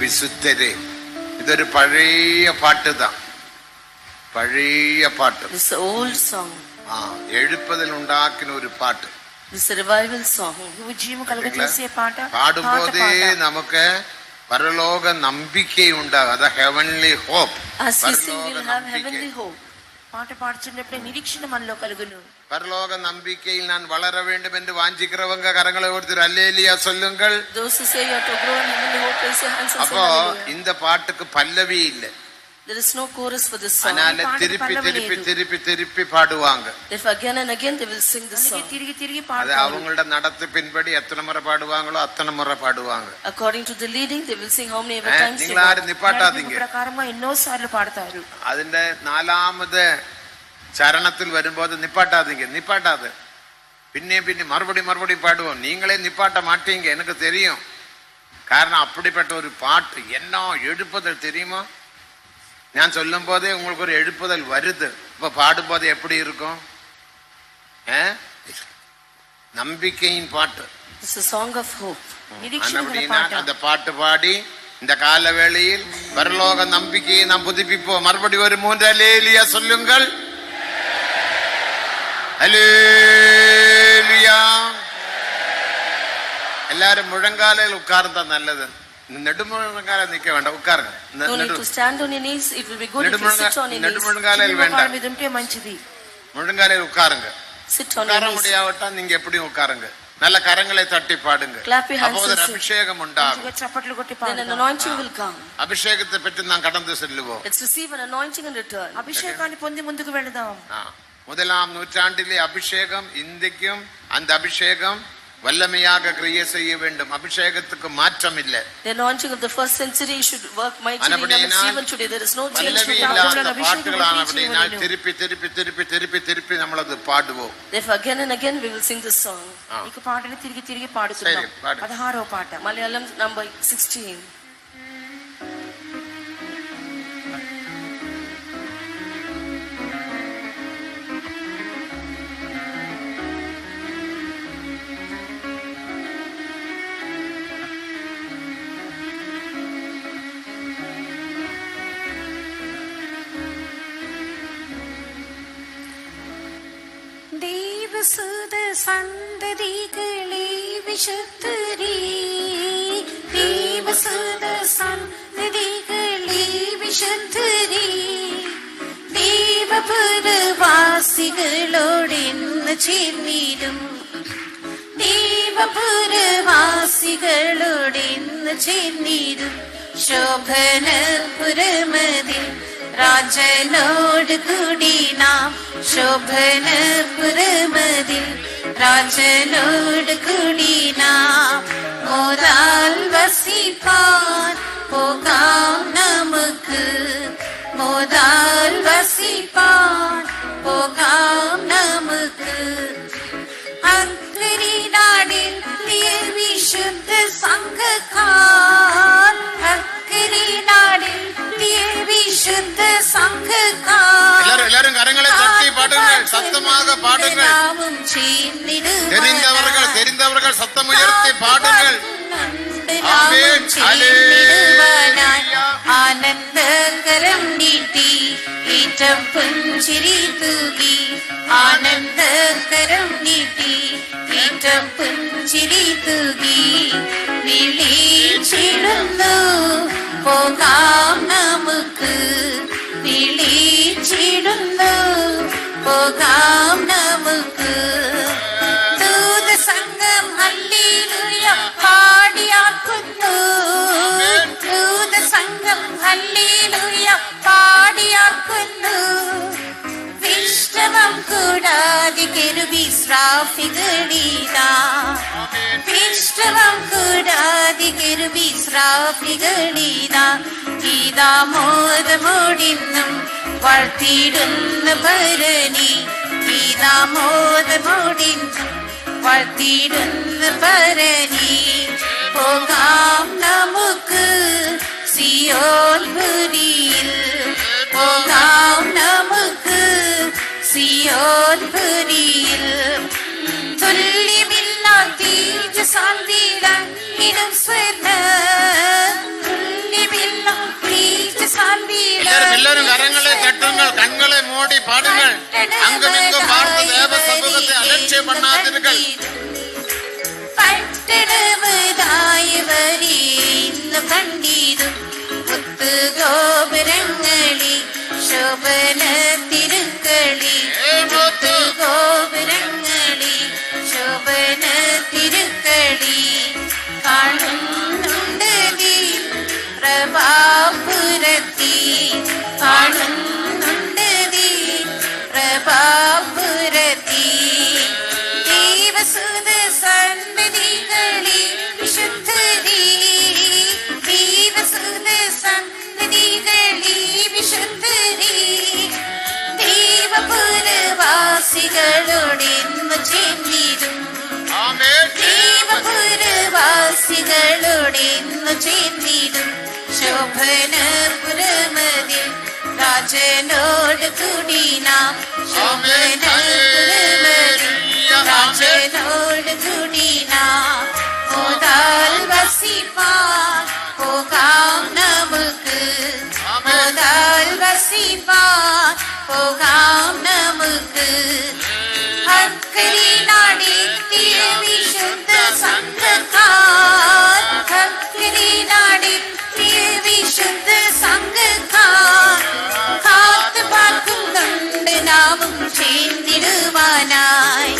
വിശുദ്ധരെ ഇതൊരു പഴയ പാട്ട് ഇതാ പഴയ പാട്ട് ഓൾഡ് സോങ് ആ എഴുപ്പതിൽ ഉണ്ടാക്കുന്ന ഒരു പാട്ട് പാടുമ്പോതേ നമുക്ക് പരലോക നമ്പിക്കയുണ്ടാകും അത് ഹെവൻലി ഹോപ്പ് പാട്ട് പാടിച്ചിട്ടപ്പോഴേ നിരീക്ഷണം മനలో കലുകുന്നു பரலோக நம்பிக்கையில் நான் வளர வேண்டும் என்று வாஞ்சிக்கிறவங்க கரங்களை ஒருத்தர் அல்லேலியா சொல்லுங்கள் அப்போ இந்த பாட்டுக்கு பல்லவி இல்லை There is no chorus for this song. அதனால திருப்பி திருப்பி திருப்பி திருப்பி பாடுவாங்க. If again and again they will sing this song. திருப்பி திருப்பி பாடுவாங்க. அது அவங்களோட நடத்துப்பின்படி எத்தனை முறை பாடுவாங்களோ அத்தனை முறை பாடுவாங்க. According to the leading they will sing how many times. நீங்க யாரும் நிப்பாட்டாதீங்க. பிரகாரமா இன்னொரு சார்ல பாடுతారు. അതിന്റെ നാലാമത്തെ சரணத்தில் வரும்போது நிப்பாட்டாதீங்க நிப்பாட்டாது. பின்னே பின்னே மறுபடி மறுபடி பாடுவோம். நீங்களே நிப்பாட்ட மாட்டீங்க எனக்கு தெரியும். காரணம் அப்படிப்பட்ட ஒரு பாட்டு என்ன எழுப்புதல் தெரியுமா? நான் சொல்லும் போதே உங்களுக்கு ஒரு எழுப்புதல் வருது. இப்போ பாடும்போது எப்படி இருக்கும்? நம்பிக்கையின் பாட்டு. அப்படின்னா அந்த பாட்டு பாடி இந்த கால வேளையில் வரலோக நம்பிக்கையை நாம் புதுப்பிப்போம். மறுபடி ஒரு மூன்றாலேலியா சொல்லுங்கள். அலேலியா எல்லாரும் முழங்காலையில் உட்கார்ந்தா நல்லது நெடுமுழங்கால நிக்க வேண்டாம் உட்காருங்க நெ- No need நெடு- to stand on your knees. It will be good if you நெடுமுழங்க- sit on your knees. நெடுமுழங்காலையில் చిన్న మోకాళ్ళ வேண்டாம் మీద ఉంటే మంచిది முழங்காலையில் உட்காருங்க Sit on உட்கார your knees. முடியாவிட்டா நீங்க எப்படியும் உட்காருங்க நல்ல கரங்களை தட்டி பாடுங்க Clap your hands அப்போது ஒரு and sing. அபிஷேகம் உண்டாகும் మంచిగా చప్పట్లు కొట్టి Then an పాడతాం anointing will come. அபிஷேகத்தை பெற்று நான் கடந்து செல்லுவோம் Let's receive an anointing in return. అభిషేకాన్ని పొంది ముందుకు వెళదాం ஆ. முதலாம் நூற்றாண்டிலே அபிஷேகம் இந்திக்கும் அந்த அபிஷேகம் வல்லமையாக கிரிய செய்ய வேண்டும் அபிஷேகத்துக்கு மாற்றம் இல்லை the anointing of the first century should work mightily even today there is no change from பாட்டுகளான திருப்பி திருப்பி திருப்பி திருப்பி திருப்பி നമ്മൾ അത് പാടുവോ therefore again and again we will sing this song ഈ പാട്ടിനെ തിരികെ തിരികെ പാടുക 16 പാട്ട് മലയാളം നമ്പർ 16 സന്തതികളെ വിശുദ്ധരേ ദൈവസുത സന്തതികളെ വിശുദ്ധരേ ദൈവപുരവാസികളോടിന്ന് ചേർന്നിടും ദൈവപുരവാസികളോടിന്ന് ചേർന്നിടും ശോഭനപുരമതിൽ രാജനോട് കൂടി നാം. ശോഭനപുരമതിൽ രാജനോട് കൂടി നാം മോതാൽ വസിപ്പാൻ പോകാം നമുക്ക് മോതാൽ വസിപ്പാൻ പോകാം നമുക്ക് അക്കരിനാടിൽ വിശുദ്ധ സംഘക്കാർ അക്കരിനാടിൽ சத்தமாக பாடுங்கள் நாமும் சேர்ந்திடுவார். தெரிந்தவர்கள் தெரிந்தவர்கள் சத்தம் உயர்த்தி பாடுங்கள் നാമും ആമേൻ. ചേർന്നിടുവാനായി ഹല്ലേലൂയ. ആനന്ദകരം നീട്ടി ഈറ്റം പുഞ്ചിരി തൂകി ആനന്ദകരം നീട്ടി ഈറ്റം പുഞ്ചിരി തൂകി വിളിച്ചിടുന്നു പോകാം നമുക്ക് പോകാം നമുക്ക് ദൂതസംഘം ഹല്ലേലൂയ പാടിയാക്കുന്നു ദൂതസംഘം ഹല്ലേലൂയ പാടിയാക്കുന്നു കെരുബി ശ്രാഫികളിതാ വിശ്രമം കൂടാതെ കെരുബി ശ്രാഫികളിതാ ഗീതാമോദമോടിന്നും വാഴ്ത്തിയിടുന്ന ഭരണി. ഗീതാമോദമോടിന്നും വാഴ്ത്തിയിടുന്ന ഭരണി. പോകാം யோன்புரியில் തുല്യമില്ലാ തീജ സാന്തിട ഇനം സ്വർണ്ണ തുല്യമില്ലാ തീജ സാന്തിട എല്ലാവരും കരങ്ങളെ തട്ടുങ്ങൾ കണ്ണുകളെ മൂടി പാടുങ്ങൾ അംഗമെങ്കും പാർത്ത ദേവ സമൂഹത്തെ അലക്ഷ്യം പണ്ണാതിരുകൾ പട്ടണമതായവരെ ഇന്ന് കണ്ടിരും പുത്തുഗോപുരങ്ങളിൽ ശോഭന പ്രഭാപുരത്തി ആടുന്നുണ്ട് നീ പ്രഭാപുരത്തി. ദൈവസുത സന്തതികളിൽ വിശുദ്ധരി ദൈവസുത സന്തതികളിൽ വിശുദ്ധരി ദൈവപുരവാസികളുടെ ചെന്നിരും ദൈവപുരവാസികളുടെ ചേർന്നിടും ചേർന്നിടും ശോഭനപുരമതിൽ രാജനോട് കൂടി നാം ശോഭനപുരമതിൽ രാജനോട് കൂടി നാം മോതാൽ വസിപ്പാൻ പോകാം നമുക്ക് മോതാൽ വസിപ്പാൻ പോകാം നമുക്ക് ഹക്കരിനാടിത്തിയ വിശുദ്ധ സംഘക്കാർ ഹക്കരിനാടിത്തിയ നാമും ചേർന്നിടുവാനായി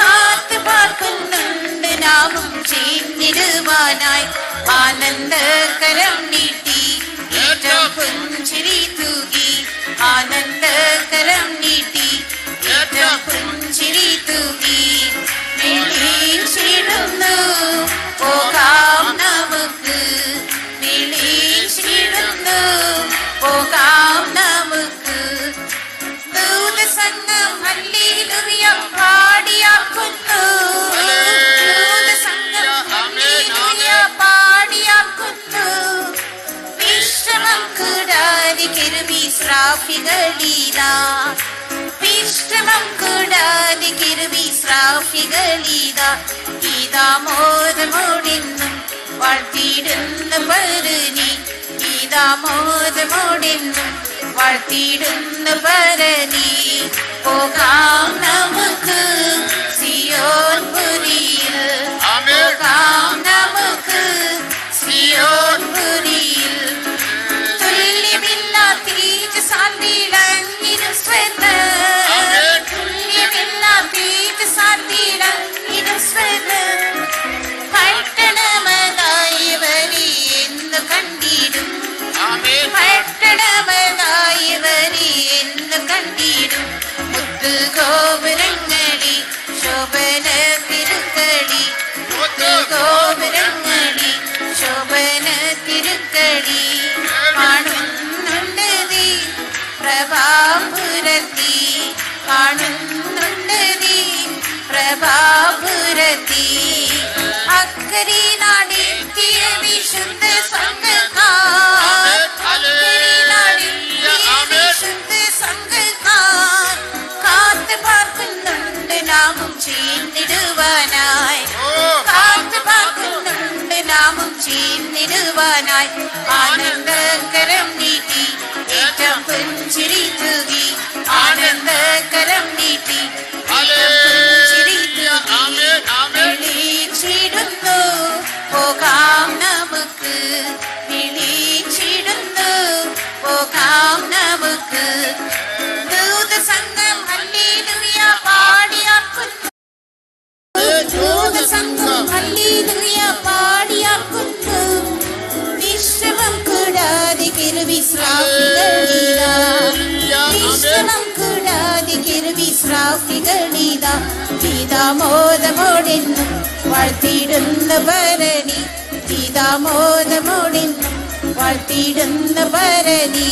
കാത്തു പാർക്കുന്നുണ്ട് നാമും ചേർന്നിടുവാനായി ആനന്ദകരം നീട്ടി ഏറ്റവും പുഞ്ചിരി തൂകി. ആനന്ദകരം നീട്ടി ഏറ്റവും പുഞ്ചിരി തൂകി. വിളിച്ചിടുന്നു പോകാം നമുക്ക്. വിളിച്ചിടുന്നു ശ്രാഫികളീതാ വിശ്രമം കൂടാതെ കിരുമി ശ്രാഫികളീതാ. ഇതാ മോദമോടിന്നും വാഴ്ത്തിയിടുന്ന പരുനി ഇതാ മോദമോടിന്നും വാഴ്ത്തിയിടുന്ന പരനി പോകാം നമുക്ക് സിയോൻ ചേർന്നിടുവാനായി കാത്തു പാർക്കുന്നുണ്ട് നാമും ചേർന്നിടുവാനായി ആനന്ദകരം നീട്ടി ഏറ്റം പുഞ്ചിരി തൂകി ആനന്ദകരം നീട്ടി വിളിച്ചിടുന്നു പോകാം നമുക്ക്. കൂടാതെ കിരുവിശ്രാഫികളിതാ പിതാമോദമോടെന്നും വാഴ്ത്തിയിടുന്ന ഭരണി. പിതാമോദമോടെന്നും വാഴ്ത്തിയിടുന്ന ഭരണി.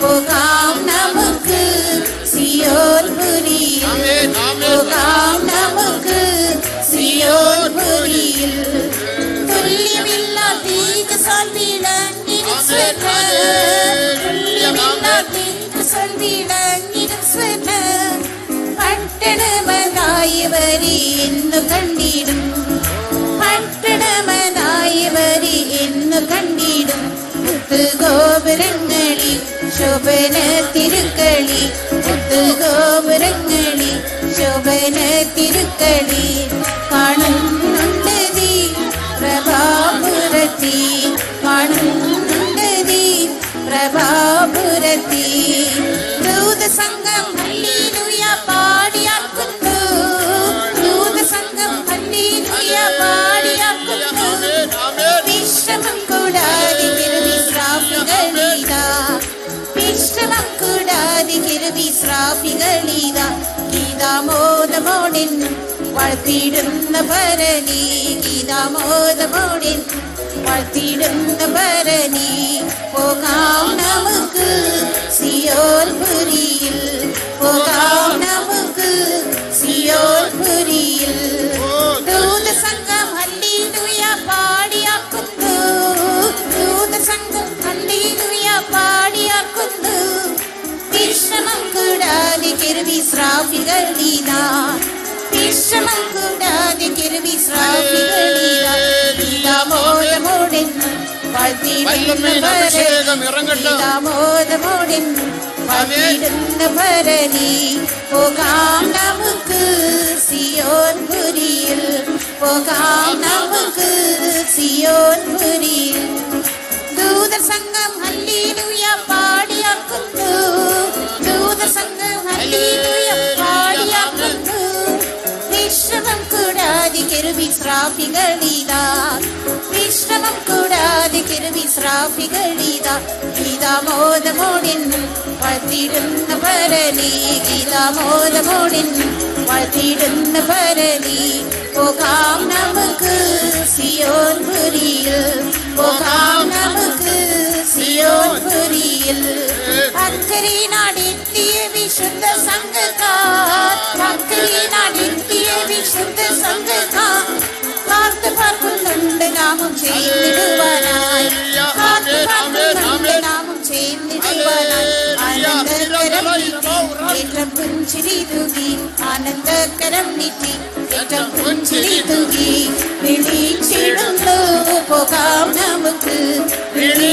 പോകാം നമുക്ക് സിയോൻ പുരിയിൽ പോകാം നമുക്ക് സിയോൻ പുരിയിൽ പട്ടണമതായവരെ എന്നു കണ്ടിടും. പട്ടണമതായവരെ എന്നു കണ്ടിടും. ഗോപുരങ്ങളിൽ ശോഭ ശോഭന തിരുക്കളി മുത്തുഗോപുരങ്ങളി ശോഭന തിരുക്കളി വിശ്രമം കൂടാതെ വിശ്രാമികളിതാ ഗീതാമോദമോടിൻ വാഴ്ത്തിയിടുന്ന ഭരണി ഗീതാമോദമോടിൻ വാഴ്ത്തിയിടുന്ന ഭരണി പോകാം നമുക്ക് സിയോൽ പുരിയിൽ പോകാം നമുക്ക് വിശ്രാമികളിതാ വിശ്രമം കൂടാതെ അഭിഷേകം ഇറങ്ങട്ടെ. ഗീതാമോദമോടെന്നും വാഴ്ത്തിയിടുന്ന ഭരണി പോകാം നമുക്ക് സിയോൻ പുരിയിൽ. പോകാം നമുക്ക് സിയോൻ പുരിയിൽ. ദൂതസംഘം ഹല്ലേലൂയ പാടിയാക്കുന്നു. വിശ്രമം കൂടാതെ വിശ്രാമികളിതാ വിശ്രമം കൂടാതെ വിശ്രാമികളിതാ ഗീതാമോദമോടെന്നും വാഴ്ത്തിയിടുന്ന ഭരണി. ഗീതാമോദമോടെന്നും വാഴ്ത്തിയിടുന്ന ഭരണി. പോകാം നമുക്ക് സിയോൻ പുരിയിൽ. പോകാം നമുക്ക് സിയോൻപുരിയിൽ അക്കരി നടത്തിയ വിശുദ്ധ സംഘക്കാർ അക്കരി നടത്തിയ വിശുദ്ധ സംഘക്കാർ കാത്തു പറക്കുന്നുണ്ട് നാമം ചെയ്തിടുവാനായി കാത്തു പറക്കുന്നുണ്ട് നാമം ചെയ്തിടുവാനായി ആനന്ദകരം ഏറ്റവും പുഞ്ചിരി തുകി ആനന്ദകരം നീട്ടി ഏറ്റവും പുഞ്ചിരി തുകി വിളിച്ചിടുന്നു പോകാം നമുക്ക്. വിളി